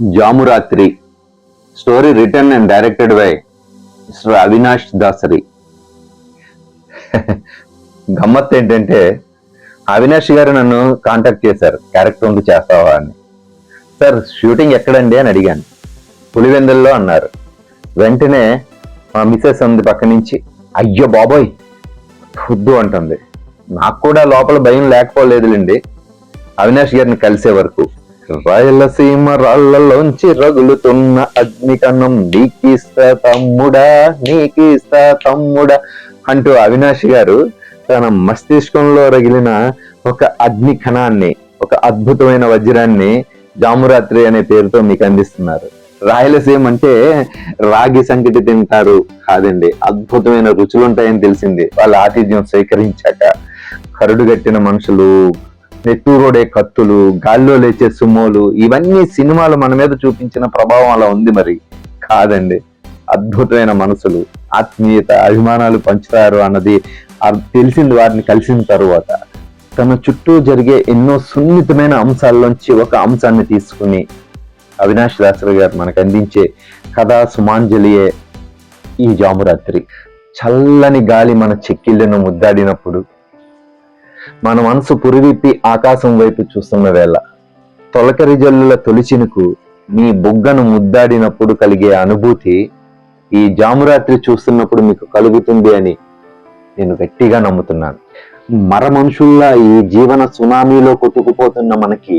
Jamurathri. Story written and directed by Mr Avinash Dasari. గమ్మత్ ఏంటంటే అవినాష్ గారు నన్ను కాంటాక్ట్ చేశారు. క్యారెక్టర్ ఉంది చేస్తావా అని. సార్ షూటింగ్ ఎక్కడండి? అని అడిగాను. పులివెందుల్లో అన్నారు. వెంటనే మా మిస్సెస్ ఉంది పక్క నుంచి. అయ్యో బాబోయ్! వద్దు అంటుంది. నాకు కూడా లోపల భయం లేకపోలేదులేండి. అవినాష్ గారిని కలిసే వరకు. రాయలసీమ రాళ్ళలోంచి రగులుతున్న అగ్నికణం నీకిస్తా తమ్ముడా నీకిస్తా తమ్ముడా అంటూ అవినాష్ గారు తన మస్తిష్కంలో రగిలిన ఒక అగ్ని కణాన్ని ఒక అద్భుతమైన వజ్రాన్ని జామురాత్రి అనే పేరుతో మీకు అందిస్తున్నారు. రాయలసీమ అంటే రాగి సంకటి తింటారు కాదండి అద్భుతమైన రుచులు ఉంటాయని తెలిసింది. వాళ్ళ ఆతిథ్యం స్వీకరించాక కరుడుగట్టిన మనుషులు నెట్టూరోడే కత్తులు గాల్లో లేచే సుమోలు ఇవన్నీ సినిమాలు మన మీద చూపించిన ప్రభావం అలా ఉంది మరి. కాదండి. అద్భుతమైన మనసులు ఆత్మీయత అభిమానాలు పంచుతారు అన్నది తెలిసింది వారిని కలిసిన తరువాత. తన చుట్టూ జరిగే ఎన్నో సున్నితమైన అంశాల్లోంచి ఒక అంశాన్ని తీసుకుని అవినాష్ దాసరి గారు మనకు అందించే కథా సుమాంజలియే ఈ జామురాత్రి. చల్లని గాలి మన చెక్కిళ్ళను ముద్దాడినప్పుడు మన మనసు పురివిప్పి ఆకాశం వైపు చూస్తున్న వేళ తొలకరి జల్లుల తొలిచినుకు మీ బొగ్గను ముద్దాడినప్పుడు కలిగే అనుభూతి ఈ జామురాత్రి చూస్తున్నప్పుడు మీకు కలుగుతుంది అని నేను గట్టిగా నమ్ముతున్నాను. మర మనుషుల్లా ఈ జీవన సునామీలో కొట్టుకుపోతున్న మనకి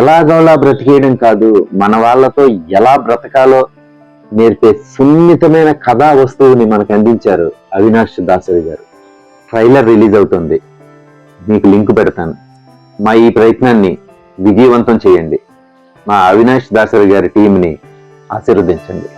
ఎలాగోలా బ్రతికేయడం కాదు మన వాళ్ళతో ఎలా బ్రతకాలో నేర్పే సున్నితమైన కథా వస్తువుని మనకు అందించారు అవినాష్ దాసరి గారు. ట్రైలర్ రిలీజ్ అవుతుంది. మీకు లింక్ పెడతాను. మా ఈ ప్రయత్నాన్ని విజయవంతం చేయండి. మా అవినాష్ దాసరి గారి టీంని ఆశీర్వదించండి.